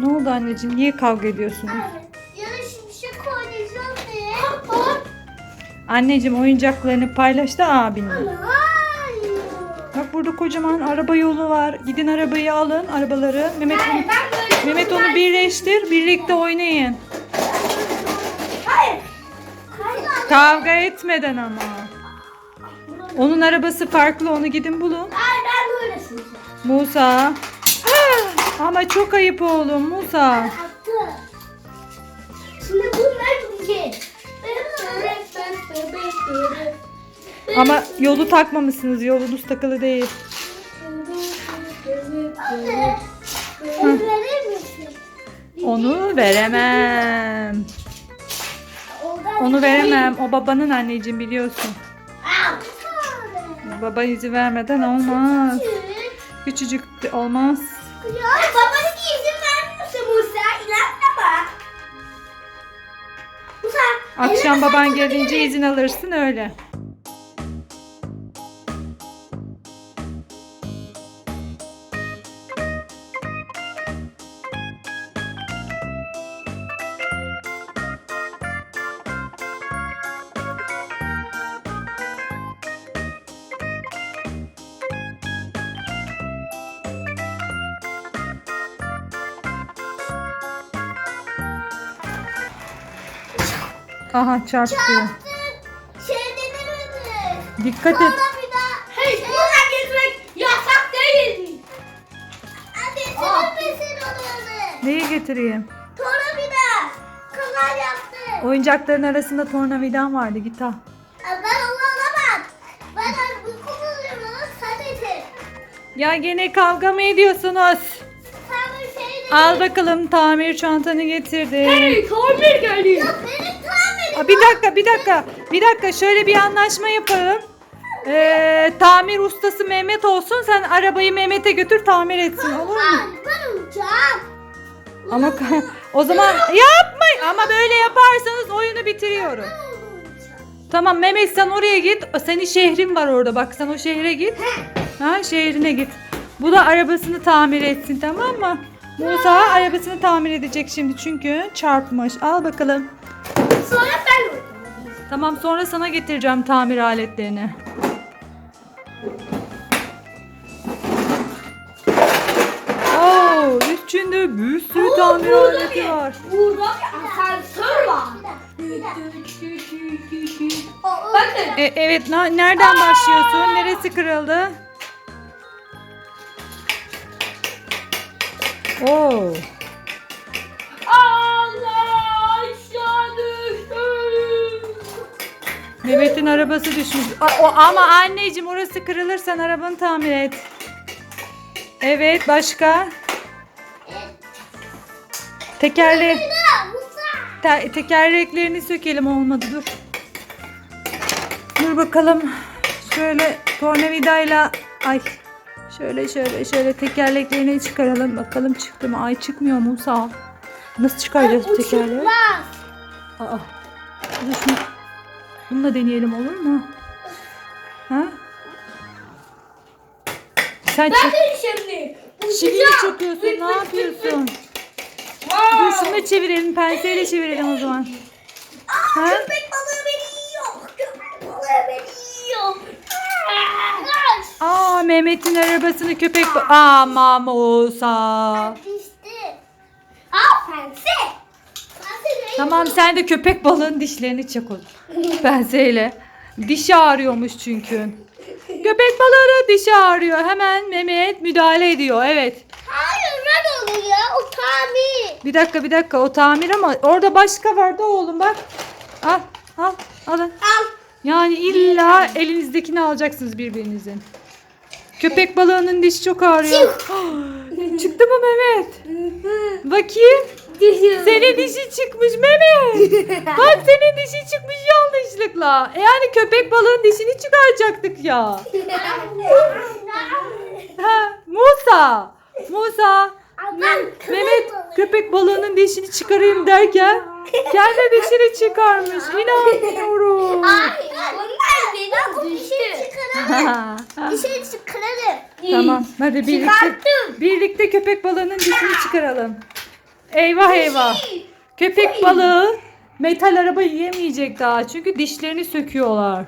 Ne oldu anneciğim? Niye kavga ediyorsunuz? Yana şimşek oynayacağım diye. Anneciğim oyuncaklarını paylaştı abinle. Bak burada kocaman araba yolu var. Gidin arabayı alın, arabaları. Mehmet onu, Mehmet onu birleştir, birlikte oynayın. Hayır. Hayır. Kavga etmeden ama. Onun arabası farklı, onu gidin bulun. Hayır ben böyle. Musa. Ama çok ayıp oğlum Musa. Attı. Şimdi bunlar gidecek. Ama yolu takmamışsınız. Yolunuz takılı değil. Onu veremem. Onu veremem. O babanın anneciğim biliyorsun. Baba izi vermeden olmaz. Küçücük olmaz. Ya babanın izin vermiyorsa Musa inanma. Musa. Akşam baban gelince izin alırsın öyle. Aha çarptı. Şeyden önce. Dikkat et. Sonra bir daha. Hey, yasak değil. Hadi senin misin onu? Neyi getireyim? Daha. Kaza yaptı. Oyuncakların arasında tornavidan vardı git al. Ben onu alamam. Ben bu kullanıyorum onu sadece. Ya gene kavga mı ediyorsunuz? Bir şey de. Al bakalım tamir çantanı getirdim. tamir geldi. Tamirim. Aa, bir dakika bir dakika. Bir dakika şöyle bir anlaşma yapalım. Ee, tamir ustası Mehmet olsun. Sen arabayı Mehmet'e götür tamir etsin olur mu? Ama ka- o zaman yapmayın. Ama böyle yaparsanız oyunu bitiriyorum. Tamam Mehmet sen oraya git. Senin şehrin var orada. Bak sen o şehre git. Ha şehrine git. Bu da arabasını tamir etsin tamam mı? Musa arabasını tamir edecek şimdi çünkü çarpmış. Al bakalım. Sonra ben Tamam sonra sana getireceğim tamir aletlerini. Oo, içinde bir sürü tamir aleti var. Burada bir asansör var. Bakın. E, evet na- nereden başlıyorsun? Neresi kırıldı? Oo. Mehmet'in arabası düşmüş. O, ama anneciğim orası kırılırsan arabanı tamir et. Evet başka? Tekerle te- tekerleklerini sökelim olmadı dur. Dur bakalım. Şöyle tornavidayla ay şöyle şöyle şöyle tekerleklerini çıkaralım. Bakalım çıktı mı? Ay çıkmıyor Musa. Nasıl çıkaracağız tekerleği? Aa. Şunu. Bunu da deneyelim olur mu? Ha? Sen çek. Bakın şimdi. Şimdi çekiyorsun. Ne yapıyorsun? Dur şunu da çevirelim. Penseyle çevirelim o zaman. Ha? Köpek balığı beni yiyor. Köpek balığı beni yiyor. Aa Mehmet'in arabasını köpek... ba- Ama Musa. Düştü. Aa pense. Tamam sen de köpek balığın dişlerini çek o Penseyle. Dişi ağrıyormuş çünkü. Köpek balığının dişi ağrıyor. Hemen Mehmet müdahale ediyor. Evet. Hayır ben onu ya. O tamir. Bir dakika bir dakika o tamir ama orada başka vardı oğlum bak. Al al alın. Al. Yani illa elinizdekini alacaksınız birbirinizin. Köpek balığının dişi çok ağrıyor. Çıktı mı Mehmet? Bakayım. Senin dişi çıkmış Mehmet. Bak senin dişi çıkmış yanlışlıkla. E Yani köpek balığın dişini çıkaracaktık ya. Ha, Musa. Musa. Me- Mehmet köpek balığının dişini çıkarayım derken kendi dişini çıkarmış. İnanmıyorum. Hayır. Onlar benim dişi çıkaralım. Dişi çıkaralım. tamam hadi birlikte, Çıkarttım. birlikte köpek balığının dişini çıkaralım. Eyvah eyvah. Köpek balığı metal araba yiyemeyecek daha. Çünkü dişlerini söküyorlar.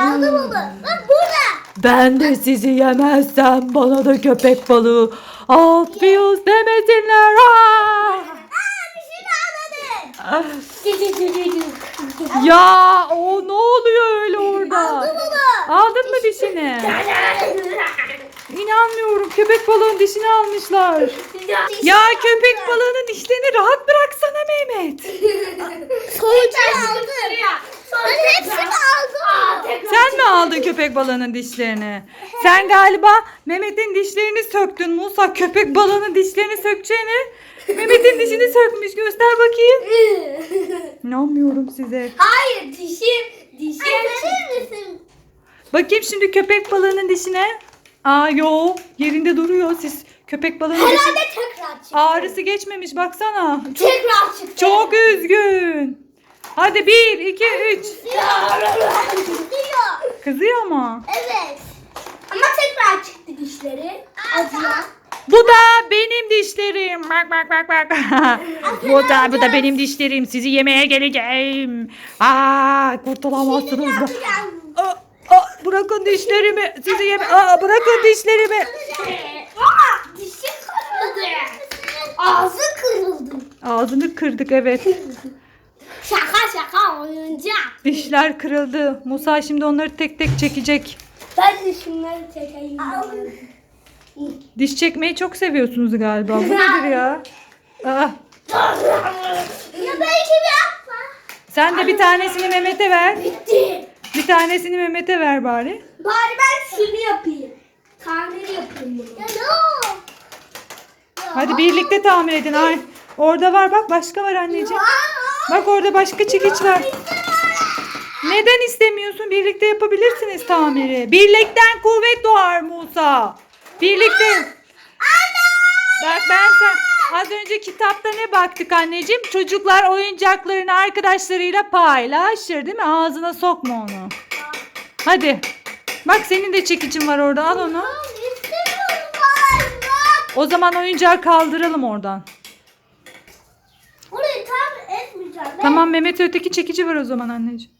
Aldım onu. Bak burada. Ben de sizi yemezsem bana da köpek balığı alt fiyuz demesinler. Aa! Aa dişini anladın. Ya o ne oluyor öyle orada? Aldım onu. Aldın mı dişini? İnanmıyorum köpek balığın dişini almışlar. Ya köpek balığının dişlerini rahat bıraksana Mehmet. Sonucu aldım. Ben hepsini aldım. Sen mi aldın köpek balığının dişlerini? Sen galiba Mehmet'in dişlerini söktün Musa. Köpek balığının dişlerini sökeceğine Mehmet'in dişini sökmüş. Göster bakayım. İnanmıyorum size. Hayır dişim. Dişim. Verir misin? Bakayım şimdi köpek balığının dişine. Aa yo yerinde duruyor. Siz köpek balığının dişi Herhalde tekrar çıktı. ağrısı geçmemiş baksana. Çok, Tekrar çıktı. çok üzgün. Hadi bir, iki, üç. Diyor. Kızıyor mu? Evet. Ama tekrar çıktı dişleri. Acıyan. Bu da benim dişlerim. Bak bak bak bak. bu da bu da benim dişlerim. Sizi yemeye geleceğim. Aa kurtulamazsınız da. Aa, bırakın dişlerimi. Sizi yeme. Aa, bırakın dişlerimi. Aa, dişi kırıldı. Ağzı kırıldı. Ağzını kırdık evet. Şaka şaka oyuncak. Dişler kırıldı. Musa şimdi onları tek tek çekecek. Ben de şunları çekeyim. Diş çekmeyi çok seviyorsunuz galiba. Bu nedir ya? Aa, Ya belki bir yapma. sen de bir tanesini Mehmet'e ver. Bitti. Bir tanesini Mehmet'e ver bari. Bari ben şunu yapayım. Tamir yapayım bunu. Ya no. Hadi birlikte tamir edin. Ay, orada var bak başka var anneciğim. Bak orada başka çekiç var. Neden istemiyorsun? Birlikte yapabilirsiniz tamiri. Birlikten kuvvet doğar Musa. Birlikte. Bak ben sen az önce kitapta ne baktık anneciğim? Çocuklar oyuncaklarını arkadaşlarıyla paylaşır değil mi? Ağzına sokma onu. Hadi. Bak senin de çekicin var orada. Al onu. O zaman oyuncağı kaldıralım oradan. Orayı tamir etmeyeceğim. Ben- Tamam Mehmet öteki çekici var o zaman anneciğim.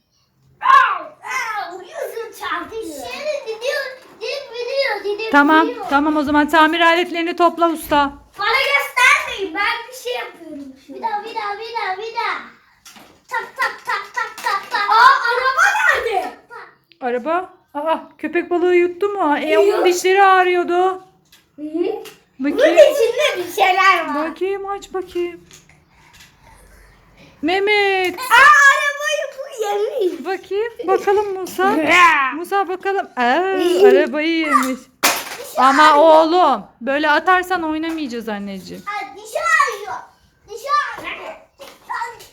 Tamam, tamam o zaman tamir aletlerini topla usta. Bana göstermeyin. Ben bir şey yapıyorum. Bir daha, bir daha, bir daha, bir daha. Tak tak tak tak tak tak. Aa araba nerede? Araba? Aa, köpek balığı yuttu mu? E onun Yiyor. dişleri ağrıyordu. Bunun Bakayım. içinde bir şeyler var. Bakayım aç bakayım. Mehmet. Aa arabayı bu yemiş. Bakayım. Bakalım Musa. Musa bakalım. Aa, arabayı yemiş. Ama oğlum böyle atarsan oynamayacağız anneciğim. Aa, dişi ağrıyor. Dişi ağrıyor.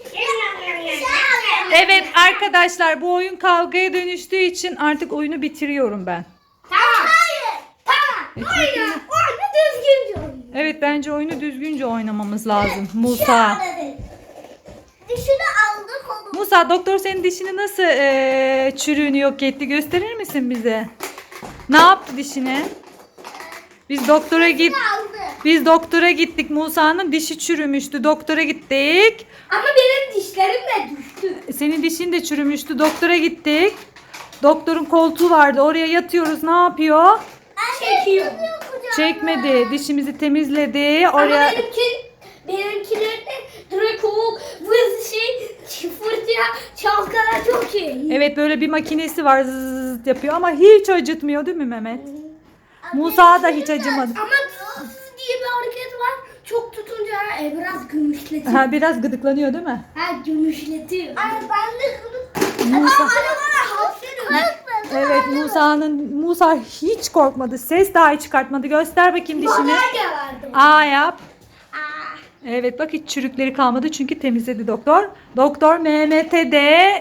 Dişi ağrıyor. Evet arkadaşlar bu oyun kavgaya dönüştüğü için artık oyunu bitiriyorum ben. Tamam. Hayır. Tamam. Oyna. Oyna düzgünce oyna. Evet bence oyunu düzgünce oynamamız lazım Dişi Musa. Dişini aldık onu. Musa doktor senin dişini nasıl eee, çürüğünü yok etti gösterir misin bize? Ne yaptı dişine? Biz doktora git Aldı. biz doktora gittik. Musa'nın dişi çürümüştü. Doktora gittik. Ama benim dişlerim de düştü. Senin dişin de çürümüştü. Doktora gittik. Doktorun koltuğu vardı. Oraya yatıyoruz. Ne yapıyor? Çekiyor. Çekmedi. Dişimizi temizledi. Ama Oraya benimki, benimkileri de direkt o vız şey fırtına çalkala çok iyi. Evet böyle bir makinesi var zzzz yapıyor ama hiç acıtmıyor değil mi Mehmet? Musa da hiç acımadı. Ama vız diye bir hareket var. Çok tutunca e, biraz gümüşletiyor. Ha, biraz gıdıklanıyor değil mi? Ha gümüşletiyor. Ay ben de bunu... Musa. Aa, bana hapşırıyor. Evet Musa'nın Musa hiç korkmadı. Ses dahi çıkartmadı. Göster bakayım dişini. Aa yap. Aa. Evet bak hiç çürükleri kalmadı çünkü temizledi doktor. Doktor Mehmet'e de